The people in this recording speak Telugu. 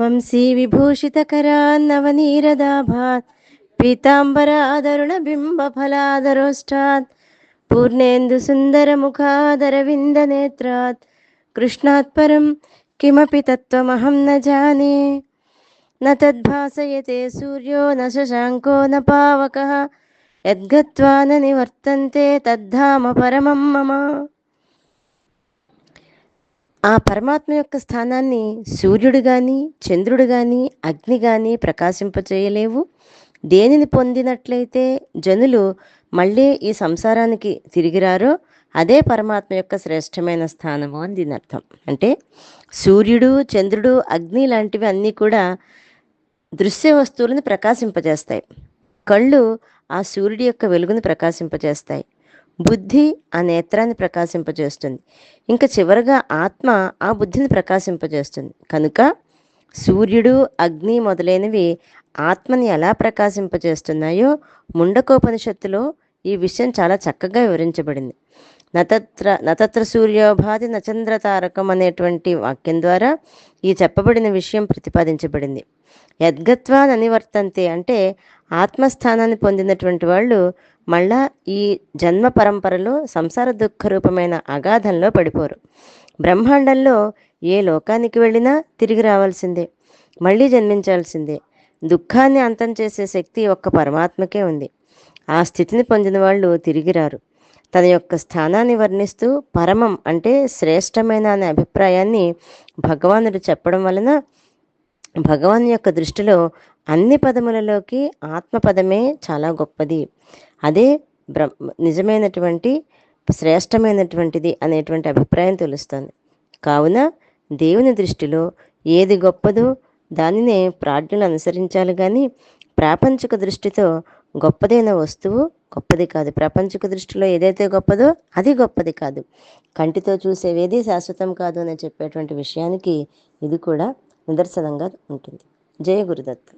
వంశీవిభూషితకరాన్నవनीरदाभात् पीताम्बरादरुणबिम्बफलादरोष्टात् पूर्णेन्दुसुन्दरमुखादरविन्दनेत्रात् कृष्णात् परं किमपि तत्त्वमहं न जाने न तद्भासयते सूर्यो न शशाङ्को न पावकः यद्गत्वा न निवर्तन्ते तद्धाम परमं मम ఆ పరమాత్మ యొక్క స్థానాన్ని సూర్యుడు కానీ చంద్రుడు కానీ అగ్ని కానీ ప్రకాశింపచేయలేవు. దేనిని పొందినట్లయితే జనులు మళ్ళీ ఈ సంసారానికి తిరిగిరారో అదే పరమాత్మ యొక్క శ్రేష్టమైన స్థానము అని దీని అర్థం. అంటే సూర్యుడు చంద్రుడు అగ్ని లాంటివి అన్నీ కూడా దృశ్య వస్తువులను ప్రకాశింపజేస్తాయి. కళ్ళు ఆ సూర్యుడి యొక్క వెలుగును ప్రకాశింపజేస్తాయి. బుద్ధి ఆ నేత్రాన్ని ప్రకాశింపజేస్తుంది. ఇంకా చివరగా ఆత్మ ఆ బుద్ధిని ప్రకాశింపజేస్తుంది. కనుక సూర్యుడు అగ్ని మొదలైనవి ఆత్మని ఎలా ప్రకాశింపజేస్తున్నాయో ముండకోపనిషత్తులో ఈ విషయం చాలా చక్కగా వివరించబడింది. నతత్ర నతత్ర సూర్యోభాది నచంద్ర తారకం అనేటువంటి వాక్యం ద్వారా ఈ చెప్పబడిన విషయం ప్రతిపాదించబడింది. యద్గత్వా ననివర్తంతే అంటే ఆత్మస్థానాన్ని పొందినటువంటి వాళ్ళు మళ్ళా ఈ జన్మ పరంపరలో సంసార దుఃఖ రూపమైన అగాధంలో పడిపోరు. బ్రహ్మాండంలో ఏ లోకానికి వెళ్ళినా తిరిగి రావాల్సిందే మళ్ళీ జన్మించాల్సిందే. దుఃఖాన్ని అంతం చేసే శక్తి ఒక్క పరమాత్మకే ఉంది. ఆ స్థితిని పొందిన వాళ్ళు తిరిగి రారు. తన యొక్క స్థానాన్ని వర్ణిస్తూ పరమం అంటే శ్రేష్టమైన అనే అభిప్రాయాన్ని భగవానుడు చెప్పడం వలన భగవాన్ యొక్క దృష్టిలో అన్ని పదములలోకి ఆత్మపదమే చాలా గొప్పది. అదే బ్ర నిజమైనటువంటి శ్రేష్టమైనటువంటిది అనేటువంటి అభిప్రాయం తెలుస్తుంది. కావున దేవుని దృష్టిలో ఏది గొప్పదో దానినే ప్రార్థనలు అనుసరించాలి కానీ ప్రాపంచిక దృష్టితో గొప్పదైన వస్తువు గొప్పది కాదు. ప్రాపంచిక దృష్టిలో ఏదైతే గొప్పదో అది గొప్పది కాదు. కంటితో చూసేవేది శాశ్వతం కాదు అని చెప్పేటువంటి విషయానికి ఇది కూడా నిదర్శనంగా ఉంటుంది. జయ గురుదత్తు